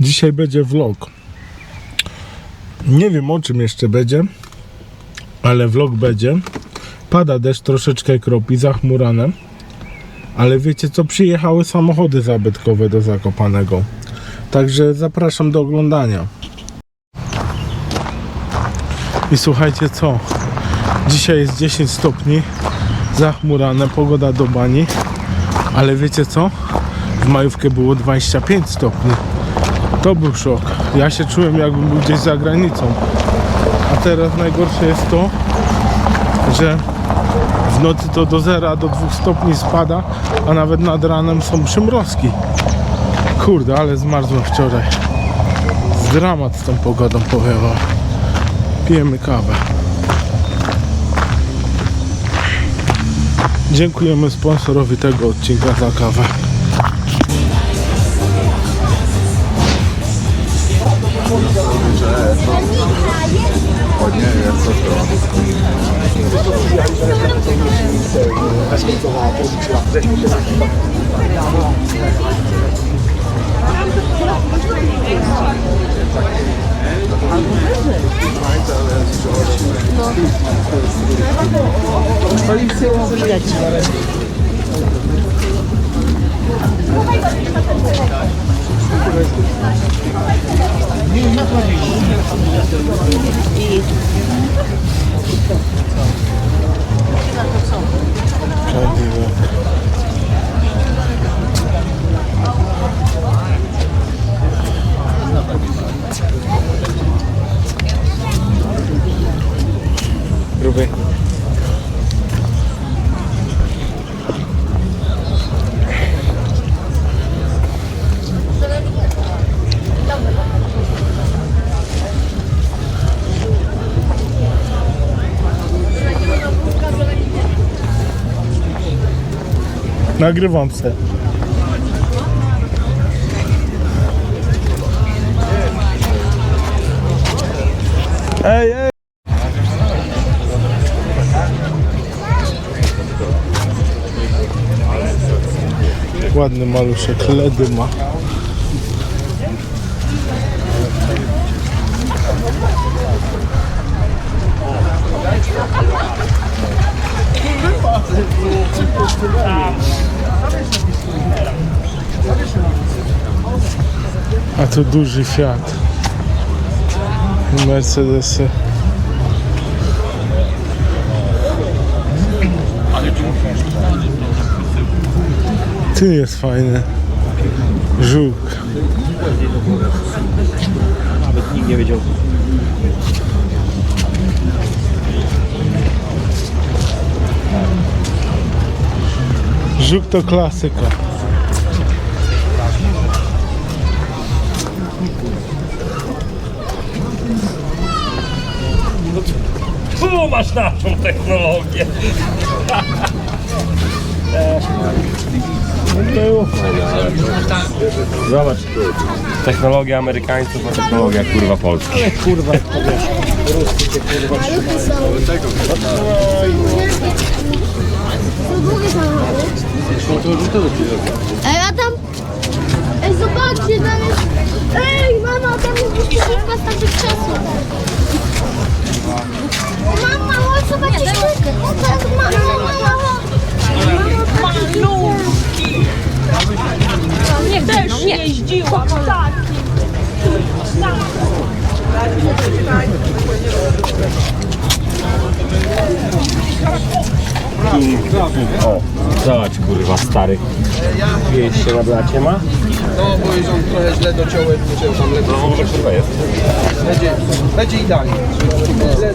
Dzisiaj będzie vlog. Nie wiem o czym jeszcze będzie, ale vlog będzie. Pada deszcz, troszeczkę kropi, zachmurane. Ale wiecie co? Przyjechały samochody zabytkowe do Zakopanego. Także zapraszam do oglądania. I słuchajcie co? Dzisiaj jest 10 stopni, zachmurane, pogoda do bani. Ale wiecie co? W majówkę było 25 stopni. To był szok. Ja się czułem jakbym był gdzieś za granicą. A teraz najgorsze jest to, że w nocy to do 0 do 2 stopni spada, a nawet nad ranem są przymrozki. Kurde, ale zmarzłem wczoraj. Dramat z tą pogodą powiem wam. Pijemy kawę. Dziękujemy sponsorowi tego odcinka za kawę. Gruby. Nagrywam se. Ej, ej! Ładny maluszek, ledy ma. A to duży Fiat. Mercedesy. Ty jest fajny. Żółk. Nawet nikt nie wiedział. Żółk to klasyka. Tu masz naszą technologię. Zobacz. Technologia Amerykańców, a technologia kurwa Polska. Ej, a tam... Ej, zobaczcie, tam jest... Ej, mama, tam jest stary. Wieś się na blacie ma? No, bo jeżeli on trochę źle dociąłem, musiał tam lepiej. No może kurwa jest. Będzie, będzie idealnie. Źle,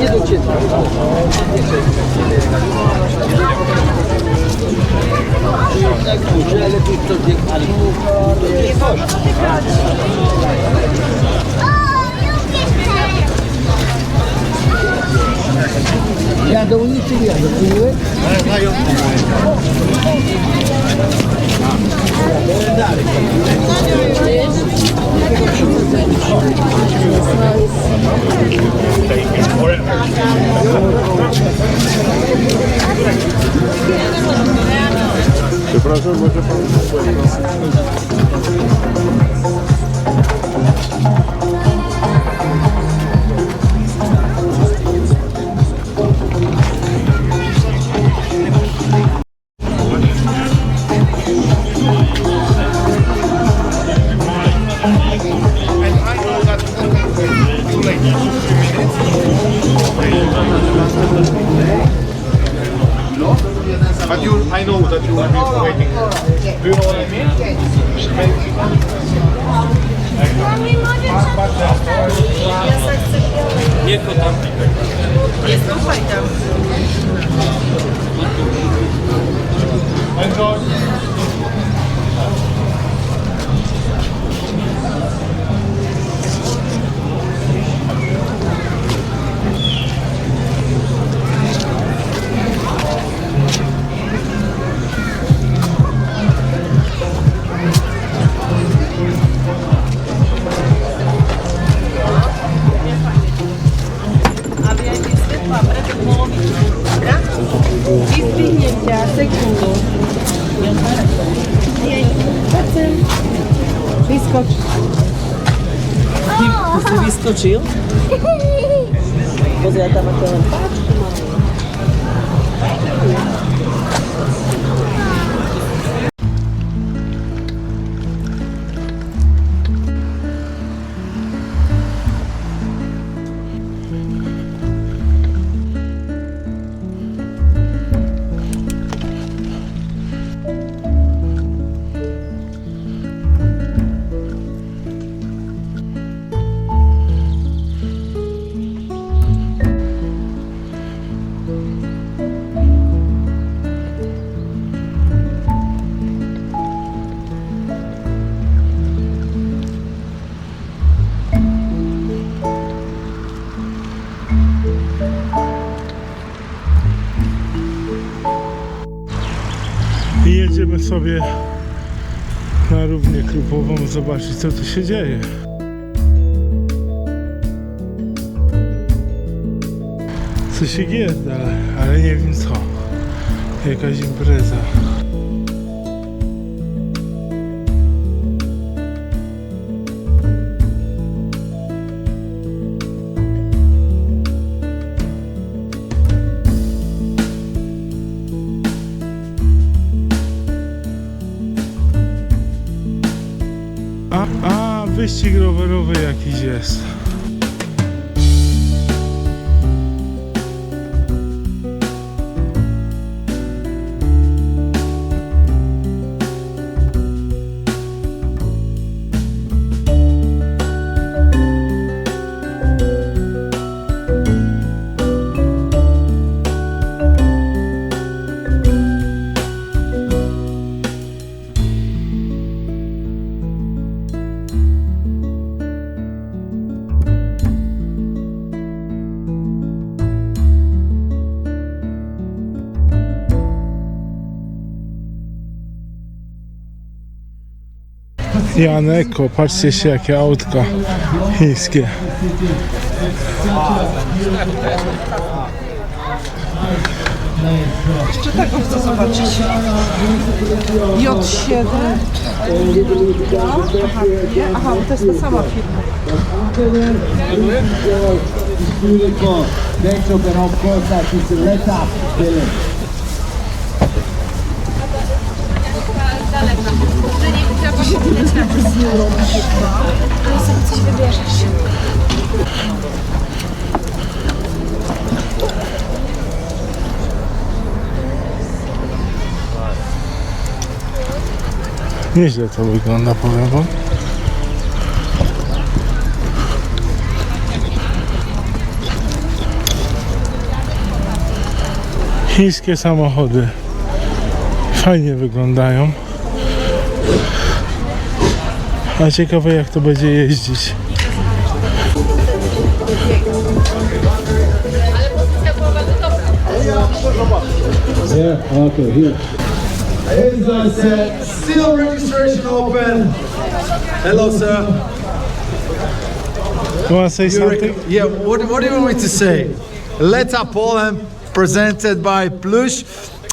nie docięte. Że lepiej to biegnie. Jadą ulicy, jadą, Ты прожил в этом Thank you. But you, I know that you will be waiting. Do you know what I mean? Nie to tam. I zdwinięcia, sekundą. Wyskocz. Ty wyskoczył? Bo ja tam to I sobie na równię krupową zobaczyć co tu się dzieje. Co się dzieje, ale nie wiem co. Jakaś impreza. Wyścig rowerowy jakiś jest. Janeko, patrzcie się jakie autka chińskie. Jeszcze taką chcę zobaczyć. J7. Aha, nie? Aha, to jest ta sama firma. beautiful ketchup and of course that is the letter Nieźle to wygląda, powiem wam. Chińskie samochody fajnie wyglądają. A ciekawe jak to będzie jeździć. Yeah, okay, here. Ladies and gentlemen, Still registration open. Hello, sir. You wanna say something? Yeah, what, what do you want me to say? Leta Poland presented by Plush.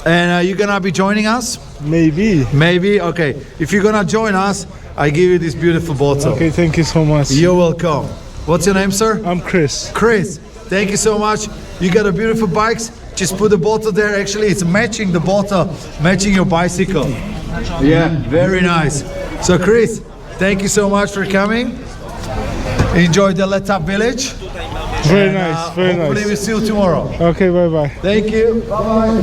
And uh, you're gonna be joining us? Maybe. Maybe? Okay. If you're gonna join us, I give you this beautiful bottle. Okay, thank you so much. You're welcome. What's your name, sir? I'm Chris. Chris, thank you so much. You got a beautiful bikes. Just put the bottle there. Actually, it's matching the bottle, matching your bicycle. Yeah, very nice. So, Chris, thank you so much for coming. Enjoy the Letap village. Very And, nice, uh, very hopefully, we nice. see you tomorrow. Okay, bye bye. Thank you. Bye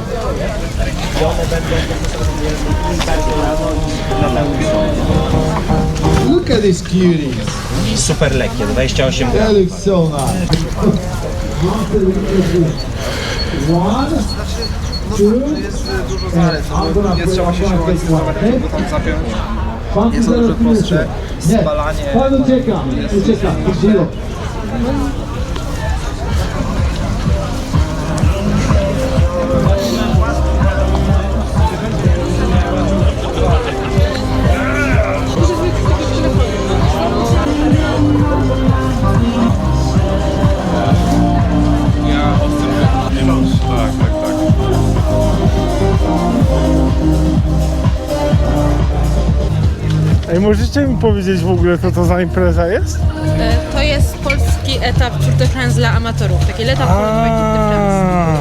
bye. Look at these cuties. Super lekkie, 28 That looks so nice. One, two, Nie trzeba się szukać z bo tam zapiąć. Jest prostsze. Spalanie. pan ucieka, ucieka. Ej, możecie mi powiedzieć w ogóle, co to za impreza jest? E, To jest polski etap Tour de France dla amatorów. Taki etap Tour de France. A,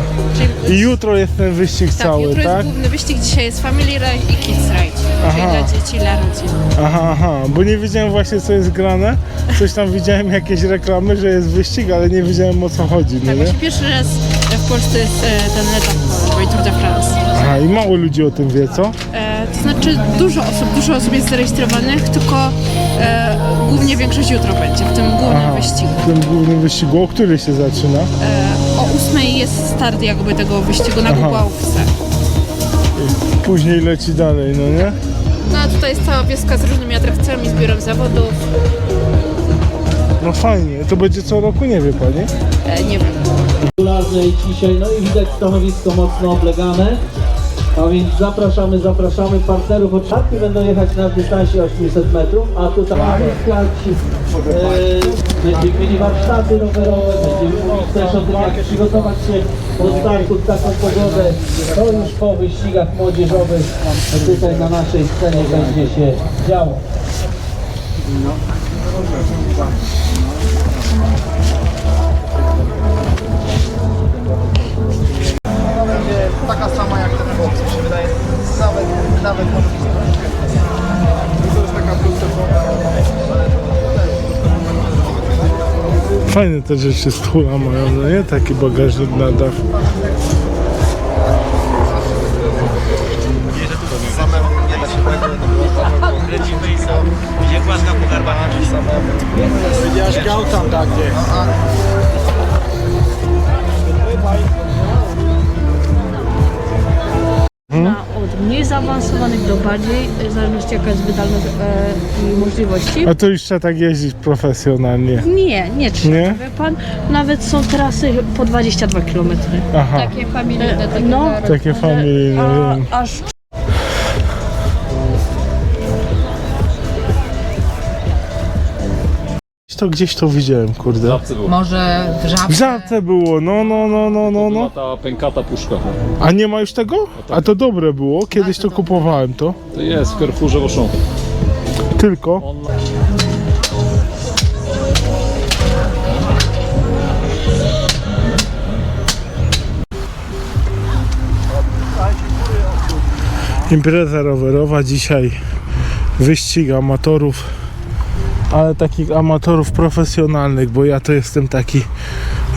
Czyli, I jutro jest ten wyścig tak, cały, jutro tak? jest główny wyścig, dzisiaj jest Family Ride i Kids Ride. Czyli Aha. dla dzieci, dla rodzin. Aha, aha, bo nie wiedziałem właśnie co jest grane. Coś tam widziałem jakieś reklamy, że jest wyścig, ale nie wiedziałem o co chodzi, no Tak, nie? właśnie pierwszy raz Polsce jest e, ten etap World Tour de France. Aha, i mało ludzi o tym wie, co? E, to znaczy dużo osób, dużo osób jest zarejestrowanych, tylko e, głównie większość jutro będzie w tym głównym Aha, wyścigu. w tym głównym wyścigu, o który się zaczyna? E, o ósmej jest start jakby tego wyścigu na Aha. Gugłałówce. Później leci dalej, no nie? No a tutaj jest cała wioska z różnymi atrakcjami, z biurem zawodów. No fajnie, to będzie co roku, nie wie pani? E, nie wiem. Regularnej dzisiaj, no i widać stanowisko mocno oblegane. A więc zapraszamy, zapraszamy partnerów. Oczarki będą jechać na dystansie 800 metrów, a tutaj e, będziemy mieli warsztaty rowerowe, będziemy mówić też o tym, jak przygotować się do startu w taką pogodę. To już po wyścigach młodzieżowych tutaj na naszej scenie będzie się działo. Taka Nawet, może być. To jest taka Fajne te rzeczy z hula mają, no nie? Taki bagażnik na dach. samemu nie da się tego. Lecimy i są. Gdzie głaska po garbacie samemu. Widziałeś gał tam tak gdzie. Zaawansowanych do bardziej, w zależności jaka jest wydolność e, i możliwości. A to już trzeba tak jeździć profesjonalnie. Nie, nie trzeba, Nie? wie pan. Nawet są trasy po 22 km. Aha, Takie familijne, takie No, takie familijne, a, aż To gdzieś to widziałem, kurde. Może w W żabce. było, no, no, no, no, no, no. ta pękata puszka. A nie ma już tego? A to dobre było, kiedyś to kupowałem to. To jest w Carrefourze Auchan. Tylko. Impreza rowerowa dzisiaj wyścig amatorów, ale takich amatorów profesjonalnych, bo ja to jestem taki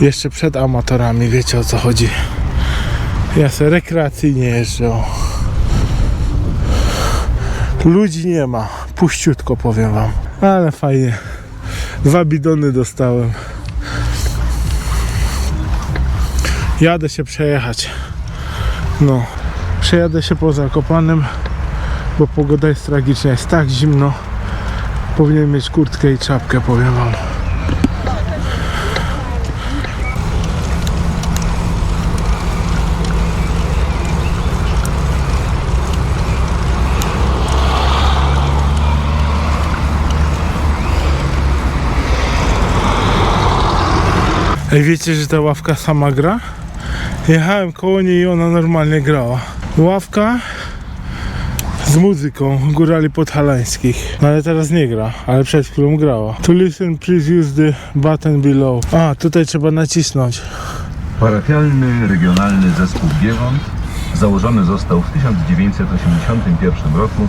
jeszcze przed amatorami, wiecie o co chodzi. Ja se rekreacyjnie jeżdżę. Ludzi nie ma. Puściutko powiem wam. Ale fajnie. Dwa bidony dostałem. Jadę się przejechać. No. Przejadę się po Zakopanem, bo pogoda jest tragiczna. Jest tak zimno. Powinien mieć kurtkę i czapkę, powiem wam. Ej, wiecie, że ta ławka sama gra? Jechałem koło niej i ona normalnie grała. Ławka z muzyką górali podhalańskich. No ale teraz nie gra, ale przed chwilą grała. To listen, please use the button below. A, tutaj trzeba nacisnąć. Parafialny Regionalny Zespół Giewont Założony został w 1981 roku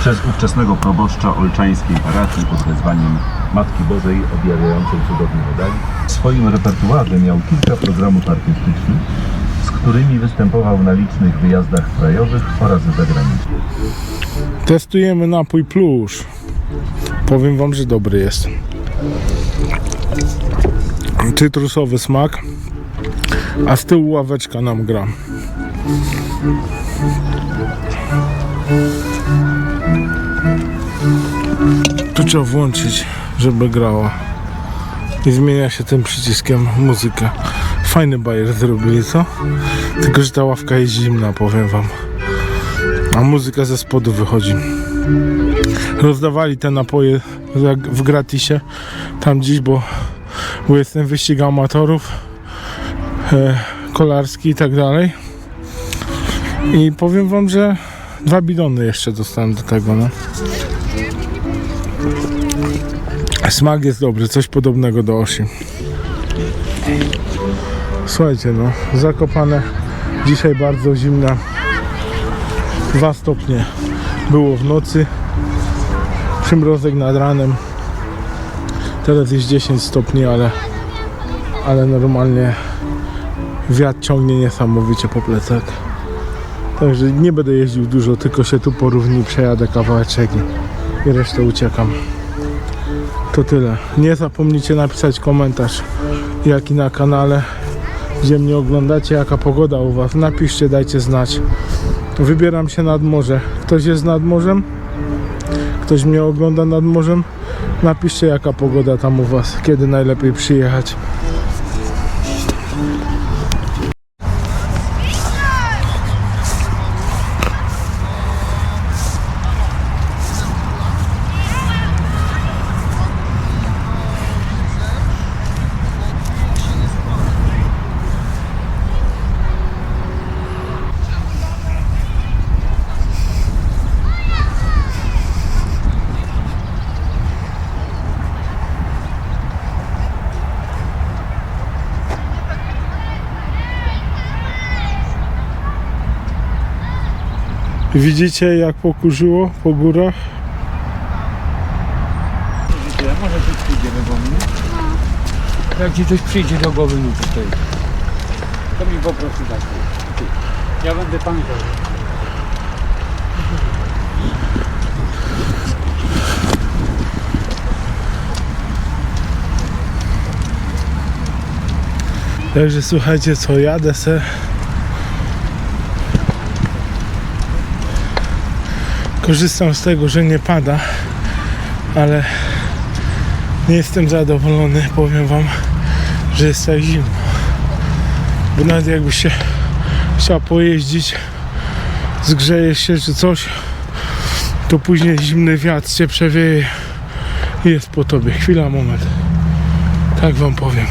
przez ówczesnego proboszcza olczańskiej parafii pod wezwaniem Matki Bożej objawiającej cudowny medali. W swoim repertuarze miał kilka programów artystycznych, którymi występował na licznych wyjazdach krajowych oraz zagranicznych. Testujemy napój plusz. Powiem wam, że dobry jest. Cytrusowy smak, a z tyłu ławeczka nam gra. Tu trzeba włączyć, żeby grała. I zmienia się tym przyciskiem muzykę. Fajny bajer zrobili, co? Tylko, że ta ławka jest zimna, powiem wam a muzyka ze spodu wychodzi. Rozdawali te napoje w gratisie tam dziś, bo, bo jest ten wyścig amatorów e, kolarski i tak dalej. I powiem wam, że dwa bidony jeszcze dostałem do tego, no. Smak jest dobry, coś podobnego do osi. Słuchajcie, no, zakopane dzisiaj bardzo zimne 2 stopnie było w nocy. Przymrozek nad ranem. Teraz jest 10 stopni, ale, ale normalnie wiatr ciągnie niesamowicie po plecach. Także nie będę jeździł dużo, tylko się tu po równi przejadę kawałeczek i, i resztę uciekam. To tyle. Nie zapomnijcie napisać komentarz, jaki na kanale, gdzie mnie oglądacie, jaka pogoda u Was. Napiszcie, dajcie znać. Wybieram się nad morze. Ktoś jest nad morzem? Ktoś mnie ogląda nad morzem? Napiszcie jaka pogoda tam u Was, kiedy najlepiej przyjechać. Widzicie jak pokurzyło po górach? Może coś przyjdzie do głowy, nie? Jak ci coś przyjdzie do głowy, no to stoi. To mi po prostu tak. Ja będę pamiętał. Także słuchajcie co, jadę se Korzystam z tego, że nie pada Ale nie jestem zadowolony, powiem wam, że jest tak zimno. Bo nawet jakby się chciał pojeździć Zgrzejesz się czy coś To później zimny wiatr cię przewieje. I jest po tobie, chwila, moment. Tak wam powiem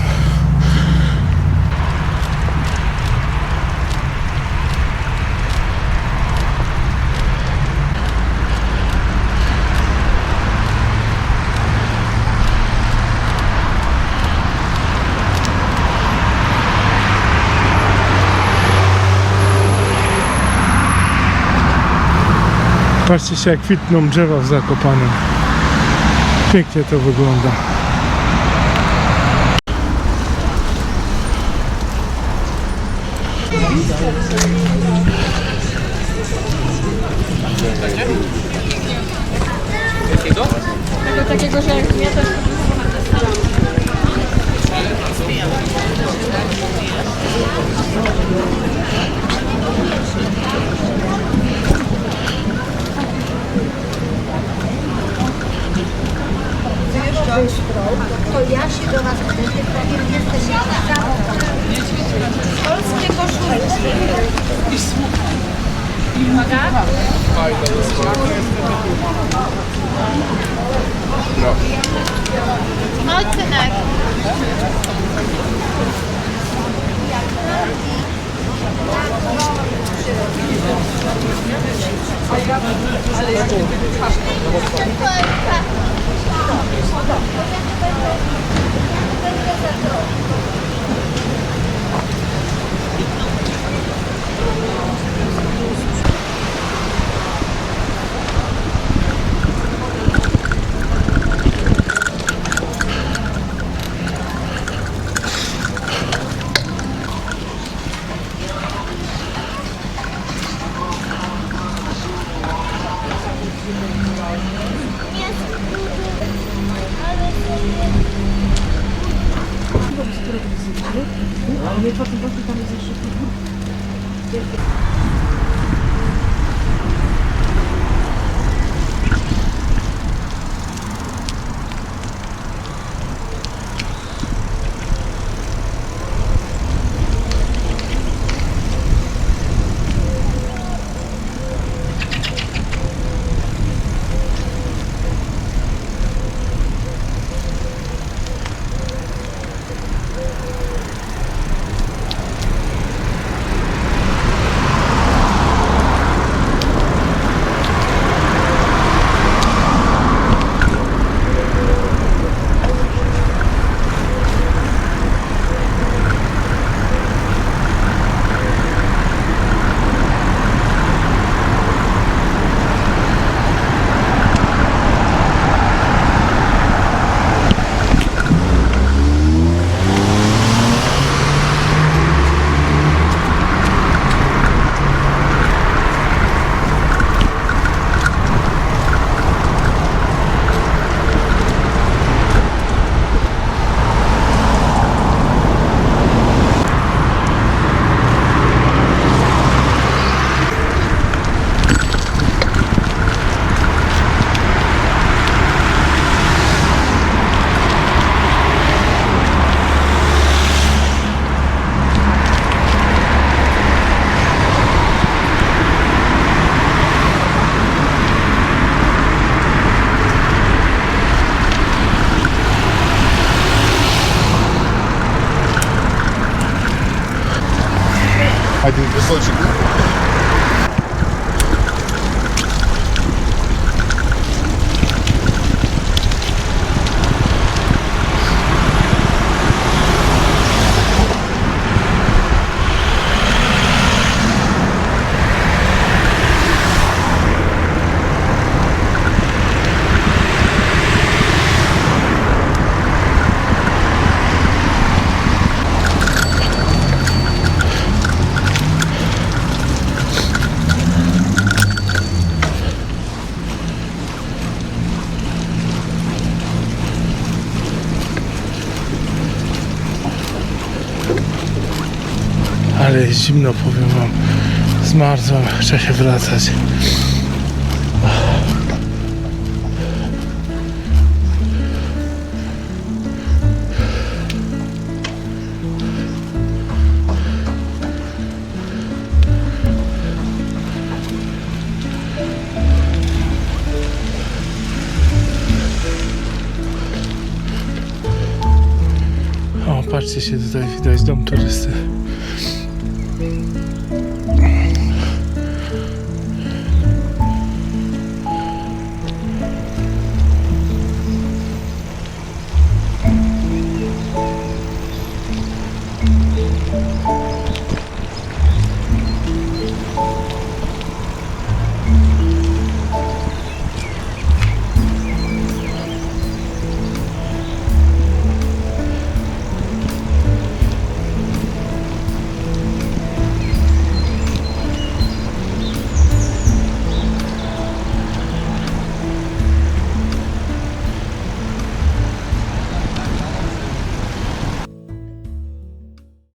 Patrzcie się jak kwitną drzewa w Zakopanem. Pięknie to wygląda. Takiego, że jak mnie też Wyszprą, to ja się do Was wtedy powiem, jesteście samą. Polskie koszulki. I słuchaj. Uwaga. Tak? No. no Malcynek. Ale ja nie Thank you. On nettoie toujours tout le temps les échafauds. Çıktı. Ale zimno, powiem wam. Zmarzłem, trzeba się wracać. Patrzcie się tutaj, widać dom turysty. Thank you.